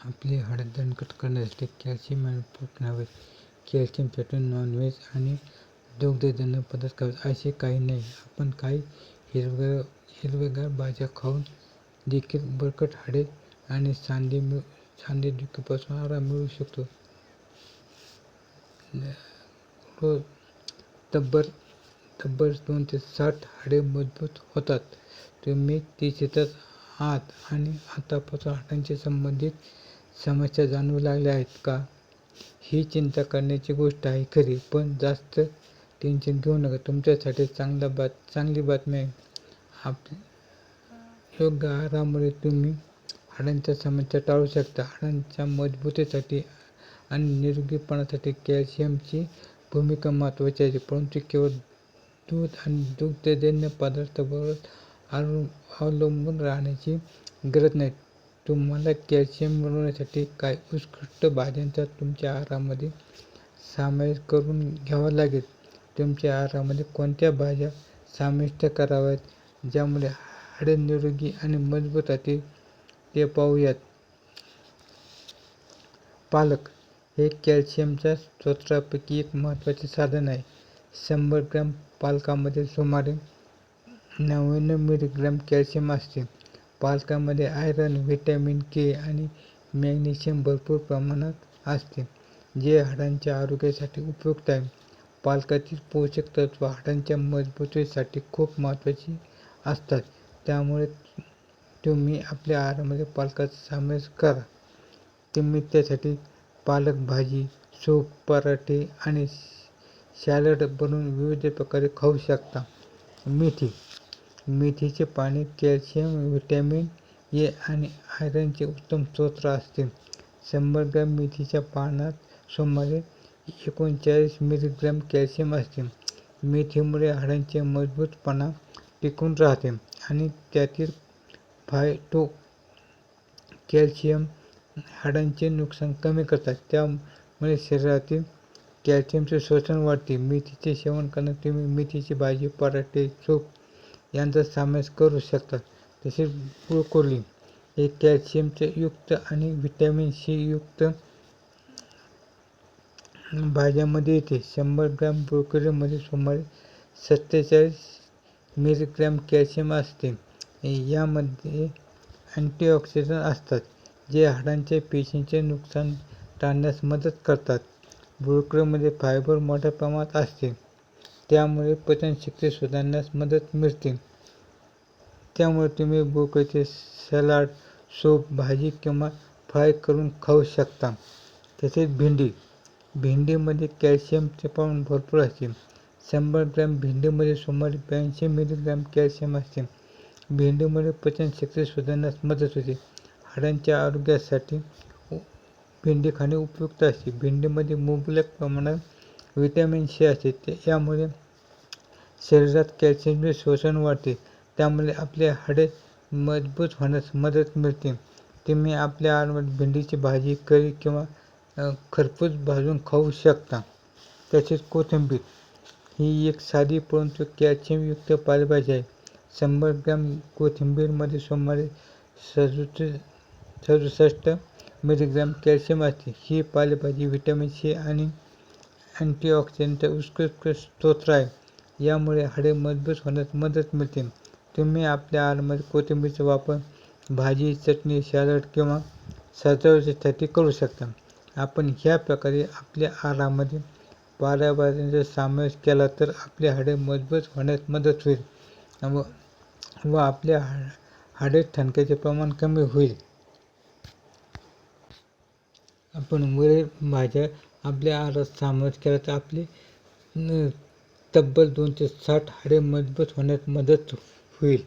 आपली हाडं दणकट करण्यासाठी कॅल्शियम आणि प्रोटीन हवे कॅल्शियमसाठी नॉनव्हेज आणि दुग्धजन्य पदार्थ खावे असे काही नाही. आपण काही हिरवं हिरवेगार भाज्या खाऊन देखील बळकट हाडे आणि सांधे मिळू सांधेदुखीपासून आराम मिळू शकतो. रोज तब्बल तब्बल दोन ते साठ हाडे मजबूत होतात. तुम्ही तीस आहात आणि आतापासून हाडांशी संबंधित समस्या जाणवू लागल्या आहेत का? ही चिंता करण्याची गोष्ट आहे खरी पण जास्त टेन्शन घेऊ नका. तुमच्यासाठी चांगला बात चांगली बातमी आहे. आप योग्य आहारामुळे तुम्ही हाडांच्या समस्या टाळू शकता. हाडांच्या मजबूतीसाठी आणि निरोगीपणासाठी कॅल्शियमची भूमिका महत्त्वाची आहे परंतु केवळ दूध आणि दुग्धजन्य पदार्थावर अवलंबून राहण्याची गरज नाही. तुम्हाला कॅल्शियम मिळवण्यासाठी काही उत्कृष्ट भाज्यांचा तुमच्या आहारामध्ये समावेश करून घ्यावा लागेल? तुमच्या आहारामध्ये कोणत्या भाज्या समाविष्ट कराव्यात? ज्यामुळे हाडे निरोगी आणि मजबूत राहतील ते पाहूयात. पालक हे कॅल्शियमच्या स्रोतांपैकी एक महत्त्वाचे साधन आहे. शंभर ग्रॅम पालकामध्ये सुमारे नव्याण्णव मिलीग्रॅम कॅल्शियम असते. पालकामध्ये आयरन व्हिटॅमिन के आणि मॅग्नेशियम भरपूर प्रमाणात असते जे हाडांच्या आरोग्यासाठी उपयुक्त आहे. पालकातील पोषक तत्व हाडांच्या मजबूतीसाठी खूप महत्त्वाची असतात. त्यामुळे तुम्ही आपल्या आहारामध्ये पालकाचा समावेश करा. तुम्ही त्यासाठी पालक भाजी सूप पराठे आणि सॅलड बनवून विविध प्रकारे खाऊ शकता. मेथी मेथीचे पाने कॅल्शियम व्हिटॅमिन ए आणि आयरनचे उत्तम स्रोत असते. शंभर ग्रॅम मेथीच्या पानात सुमारे एकोणचाळीस मिलीग्रॅम कॅल्शियम असते. मेथीमुळे हाडांचे मजबूतपणा टिकून राहते आणि त्यातील फायटो कॅल्शियम हाडांचे नुकसान कमी करतात. त्यामुळे शरीरातील कॅल्शियमचे शोषण वाढते. मेथीचे सेवन करण्यात तुम्ही मेथीची भाजी पराठे सूप यांचा समावेश करू शकतात. तसेच ब्रोकोली हे कॅल्शियमचे युक्त आणि व्हिटॅमिन सी युक्त भाज्यामध्ये येते. शंभर ग्रॅम ब्रोकोलीमध्ये सुमारे सत्तेचाळीस मिलीग्रॅम कॅल्शियम असते. यामध्ये अँटीऑक्सिडंट असतात जे हाडांच्या पेशींचे नुकसान टाळण्यास मदत करतात. ब्रोकोलीमध्ये फायबर मोठ्या प्रमाणात असते. त्यामुळे पचनशक्ती सुधारण्यास मदत मिळते. त्यामुळे तुम्ही ब्रोकोलीचे सॅलाड सूप भाजी किंवा फ्राय करून खाऊ शकता. तसेच भेंडी. भेंडीमध्ये कॅल्शियमचे प्रमाण भरपूर असते. शंभर ग्रॅम भेंडीमध्ये सुमारे ब्याऐंशी मिलीग्रॅम कॅल्शियम असते. भेंडीमुळे पचनशक्ती सुधारण्यास मदत होते. हाडांच्या आरोग्यासाठी भेंडी खाणे उपयुक्त असते. भेंडीमध्ये मुबलक प्रमाणात व्हिटॅमिन सी असते. ते यामुळे शरीरात कॅल्शियमचे शोषण वाढते. त्यामुळे आपले हाडे मजबूत होण्यास मदत मिळते. तुम्ही आपल्या आहारामध्ये भेंडीची भाजी करी किंवा खरपूस भाजून खाऊ शकता. तसेच कोथिंबीर ही एक साधी परंतु कॅल्शियमयुक्त पालेभाजी आहे. शंभर ग्रॅम कोथिंबीरमध्ये सुमारे सदुस सदुसष्ट मिलीग्रॅम कॅल्शियम असते. ही पालेभाजी व्हिटॅमिन सी आणि अँटीऑक्सिडंटचा उत्कृष्ट स्रोत आहे. यामुळे हाडे मजबूत होण्यास मदत मिळते. तुम्ही आपल्या आहारमध्ये कोथिंबीरचा वापर भाजी चटणी सॅलड किंवा सजावटीसाठी करू शकता. आपण ह्या प्रकारे आपल्या आहारामध्ये पाल्याभाज्यांचा समावेश केला तर आपले हाडे मजबूत होण्यास मदत होईल व व आपल्या हाडे ठणक्याचे प्रमाण कमी होईल. आपण वरील भाज्या आपल्या आहारात समावेश केला तर आपली तब्बल दोन ते साठ हाडे मजबूत होण्यास मदत होईल.